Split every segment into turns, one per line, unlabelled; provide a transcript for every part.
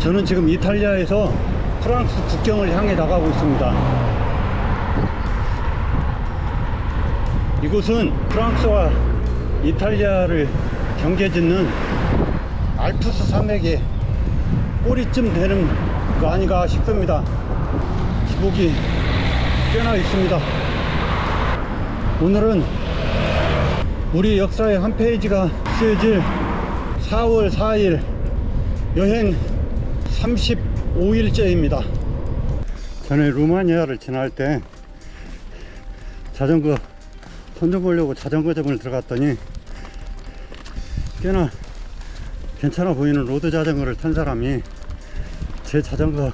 저는 지금 이탈리아에서 프랑스 국경을 향해 나가고 있습니다. 이곳은 프랑스와 이탈리아를 경계짓는 알프스 산맥의 꼬리쯤 되는 거 아닌가 싶습니다. 기복이 꽤나 있습니다. 오늘은 우리 역사의 한 페이지가 쓰여질 4월 4일 여행 35일째입니다. 전에 루마니아를 지날 때 자전거 손좀 보려고 자전거점을 들어갔더니 꽤나 괜찮아 보이는 로드 자전거를 탄 사람이 제 자전거가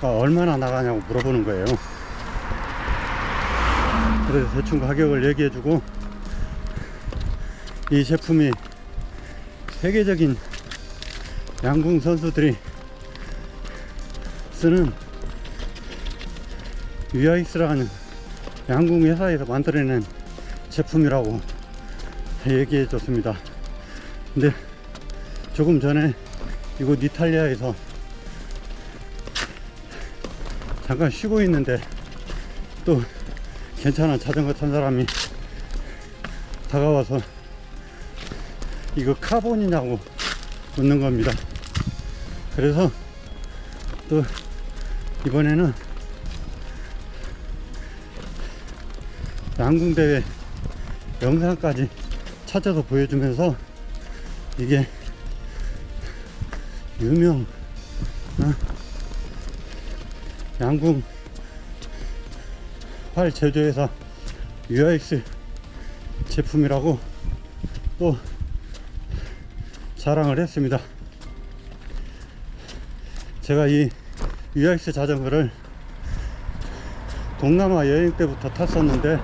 얼마나 나가냐고 물어보는 거예요. 그래서 대충 가격을 얘기해주고 이 제품이 세계적인 양궁 선수들이 쓰는 유아이스라는 양궁 회사에서 만들어낸 제품이라고 얘기해 줬습니다. 근데 조금 전에 이곳 이탈리아에서 잠깐 쉬고 있는데 또 괜찮은 자전거 탄 사람이 다가와서 이거 카본이냐고 묻는 겁니다. 그래서 또 이번에는 양궁대회 영상까지 찾아서 보여주면서 이게 유명 어? 양궁 활 제조회사 UIX 제품이라고 또 자랑을 했습니다. 제가 이 UIX 자전거를 동남아 여행 때부터 탔었는데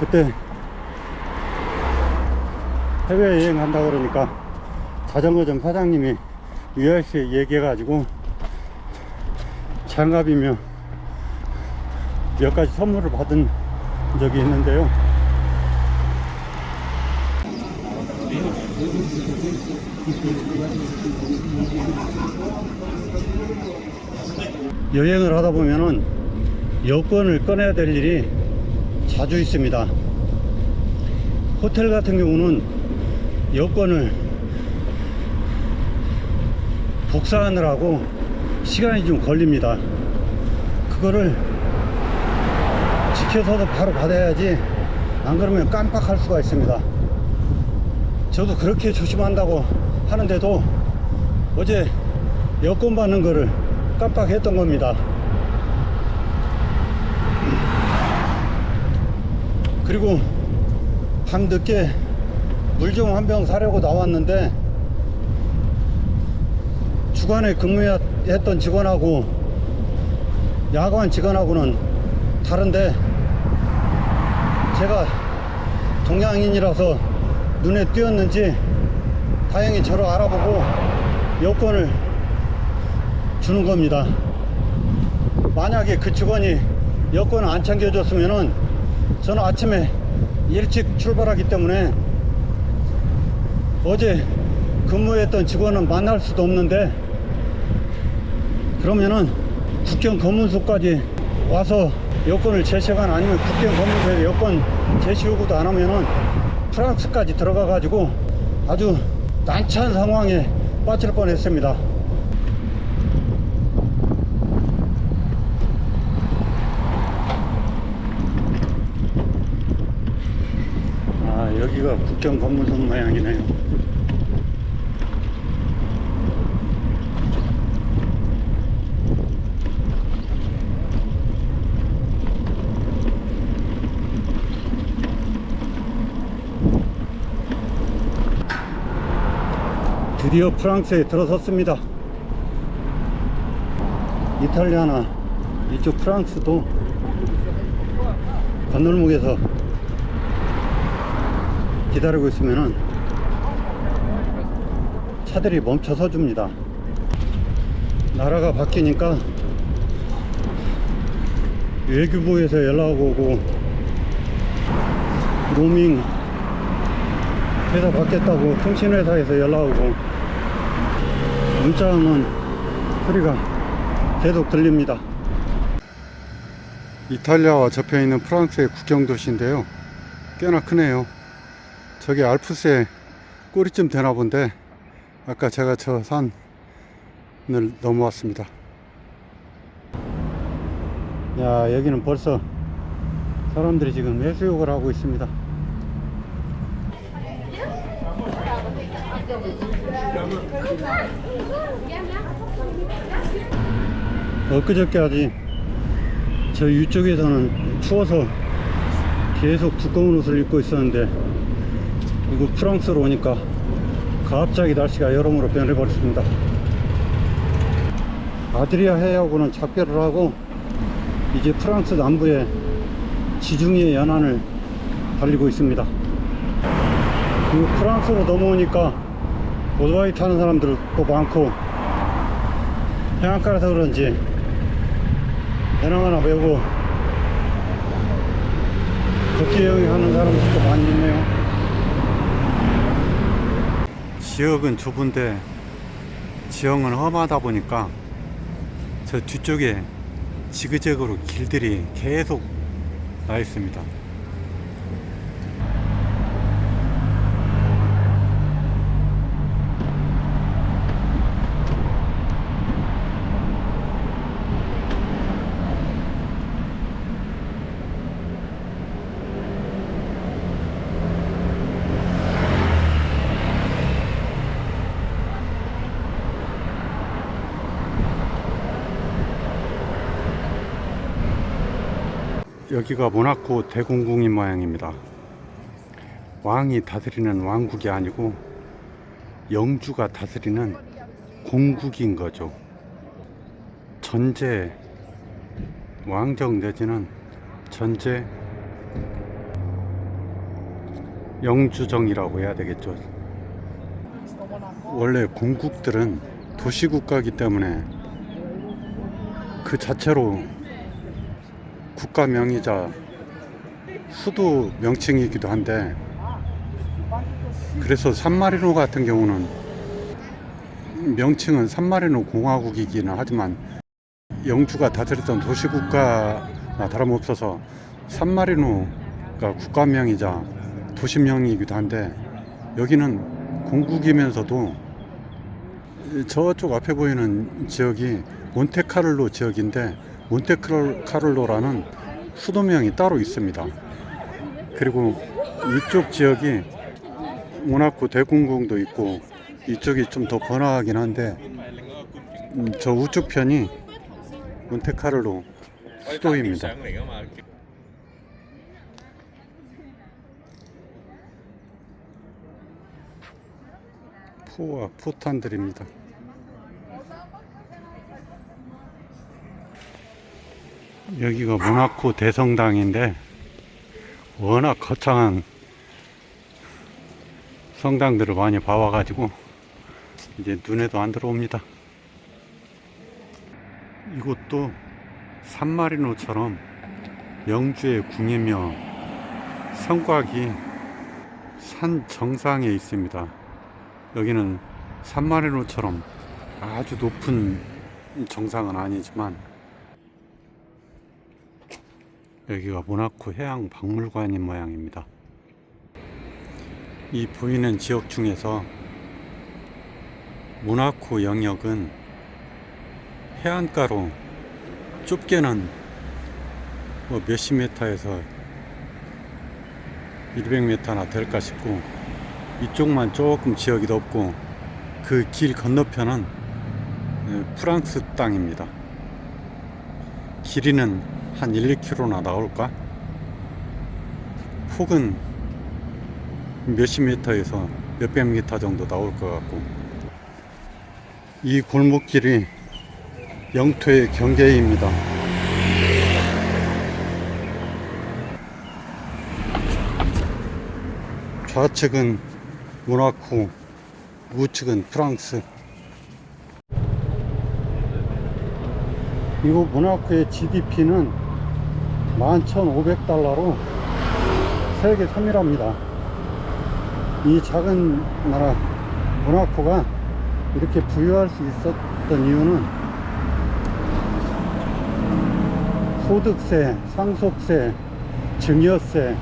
그때 해외여행 간다 그러니까 자전거점 사장님이 URC에 얘기해 가지고 장갑이며 몇 가지 선물을 받은 적이 있는데요. 여행을 하다 보면은 여권을 꺼내야 될 일이 자주 있습니다. 호텔 같은 경우는 여권을 복사하느라고 시간이 좀 걸립니다. 그거를 지켜서도 바로 받아야지 안 그러면 깜빡할 수가 있습니다. 저도 그렇게 조심한다고 하는데도 어제 여권 받는 거를 깜빡했던 겁니다. 그리고 밤 늦게 물 좀 한 병 사려고 나왔는데 주간에 근무했던 직원하고 야간 직원하고는 다른데 제가 동양인이라서 눈에 띄었는지 다행히 저를 알아보고 여권을 주는 겁니다. 만약에 그 직원이 여권을 안 챙겨줬으면은 저는 아침에 일찍 출발하기 때문에 어제 근무했던 직원은 만날 수도 없는데 그러면은 국경 검문소까지 와서 여권을 제시하거나 아니면 국경 검문소에 여권 제시 요구도 안 하면은 프랑스까지 들어가 가지고 아주 난처한 상황에 빠질 뻔했습니다. 아 여기가 국경 검문소 모양이네요. 드디어 프랑스에 들어섰습니다. 이탈리아나 이쪽 프랑스도 건널목에서 기다리고 있으면은 차들이 멈춰서 줍니다. 나라가 바뀌니까 외교부에서 연락 오고 로밍 회사 받겠다고 통신회사에서 연락 오고 문자는 소리가 계속 들립니다. 이탈리아와 접해 있는 프랑스의 국경 도시인데요. 꽤나 크네요. 저기 알프스의 꼬리쯤 되나 본데 아까 제가 저 산을 넘어왔습니다. 야 여기는 벌써 사람들이 지금 해수욕을 하고 있습니다. 엊그저께까지 저 위쪽에서는 추워서 계속 두꺼운 옷을 입고 있었는데 이거 프랑스로 오니까 갑자기 날씨가 여름으로 변해버렸습니다. 아드리아 해하고는 작별을 하고 이제 프랑스 남부의 지중해 연안을 달리고 있습니다. 그리고 프랑스로 넘어오니까 오토바이 타는 사람들도 많고 해안가라서 그런지 배낭 하나 메고 걷기 여행 하는 사람들도 많이 있네요. 지역은 좁은데 지형은 험하다 보니까 저 뒤쪽에 지그재그로 길들이 계속 나 있습니다. 여기가 모나코 대공궁인 모양입니다. 왕이 다스리는 왕국이 아니고 영주가 다스리는 공국인 거죠. 전제 왕정 내지는 전제 영주정이라고 해야 되겠죠. 원래 공국들은 도시국가이기 때문에 그 자체로 국가명이자 수도 명칭이기도 한데 그래서 산마리노 같은 경우는 명칭은 산마리노 공화국이기는 하지만 영주가 다스렸던 도시국가나 다름없어서 산마리노가 국가명이자 도시명이기도 한데 여기는 공국이면서도 저쪽 앞에 보이는 지역이 몬테카를로 지역인데 몬테카를로라는 수도명이 따로 있습니다. 그리고 이쪽 지역이 모나코 대공궁도 있고 이쪽이 좀 더 번화하긴 한데 음, 저 우측 편이 몬테카를로 수도입니다. 포와 포탄들입니다. 여기가 모나코 대성당인데 워낙 거창한 성당들을 많이 봐와가지고 이제 눈에도 안 들어옵니다. 이곳도 산마리노처럼 영주의 궁이며 성곽이 산 정상에 있습니다. 여기는 산마리노처럼 아주 높은 정상은 아니지만 여기가 모나코 해양 박물관인 모양입니다. 이 보이는 지역 중에서 모나코 영역은 해안가로 좁게는 뭐 몇십 미터에서 200m나 될까 싶고 이쪽만 조금 지역이 넓고 그 길 건너편은 예, 프랑스 땅입니다. 길이는 한 1, 2km나 나올까? 폭은 몇십 미터에서 몇백 미터 정도 나올 것 같고 이 골목길이 영토의 경계입니다. 좌측은 모나코, 우측은 프랑스. 이곳 모나코의 GDP는 11,500달러로 세계 3위랍니다. 이 작은 나라 모나코가 이렇게 부여할 수 있었던 이유는 소득세, 상속세, 증여세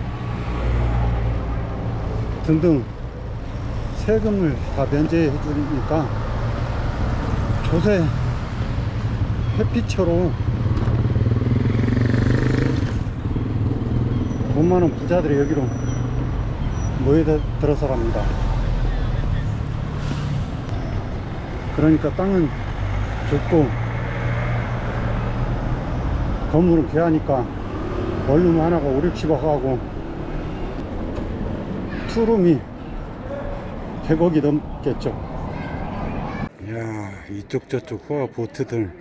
등등 세금을 다 면제해 주니까 조세 햇빛으로 돈 많은 부자들이 여기로 모여들어서랍니다. 그러니까 땅은 좁고 건물은 귀하니까 원룸 하나가 5, 60억 하고 투룸이 100억이 넘겠죠. 이야, 이쪽 저쪽 호화 보트들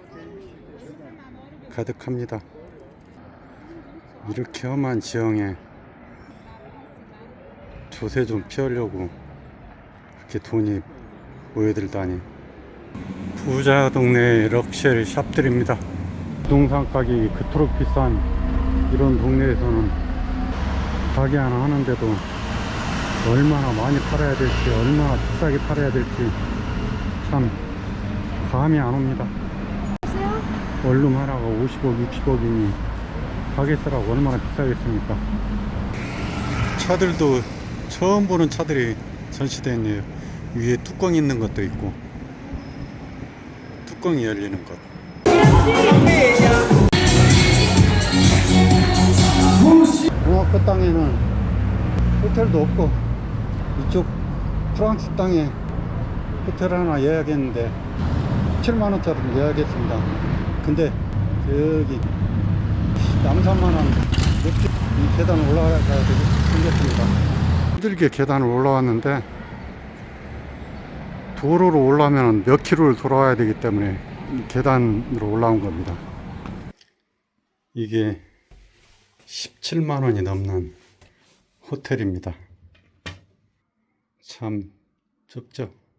가득합니다. 이렇게 험한 지형에 조세 좀 피하려고 이렇게 돈이 모여들다니. 부자 동네 럭셔리 샵들입니다. 부동산 가격이 그토록 비싼 이런 동네에서는 가게 하나 하는데도 얼마나 많이 팔아야 될지 얼마나 비싸게 팔아야 될지 참 감이 안 옵니다. 원룸 하나가 50억 60억이니 가게세라고 얼마나 비싸겠습니까? 차들도 처음 보는 차들이 전시되어 있네요 위에 뚜껑 있는 것도 있고 뚜껑이 열리는 것. 공학 그 땅에는 호텔도 없고 이쪽 프랑스 땅에 호텔 하나 예약했는데 7만원짜리 예약했습니다. 근데 저기 양산만한 높이 이 계단 올라가야 되게 생겼습니다. 힘들게 계단을 올라왔는데 도로로 올라오면 몇 킬로를 돌아와야 되기 때문에 이 계단으로 올라온 겁니다. 이게 17만 원이 넘는 호텔입니다. 참 좁죠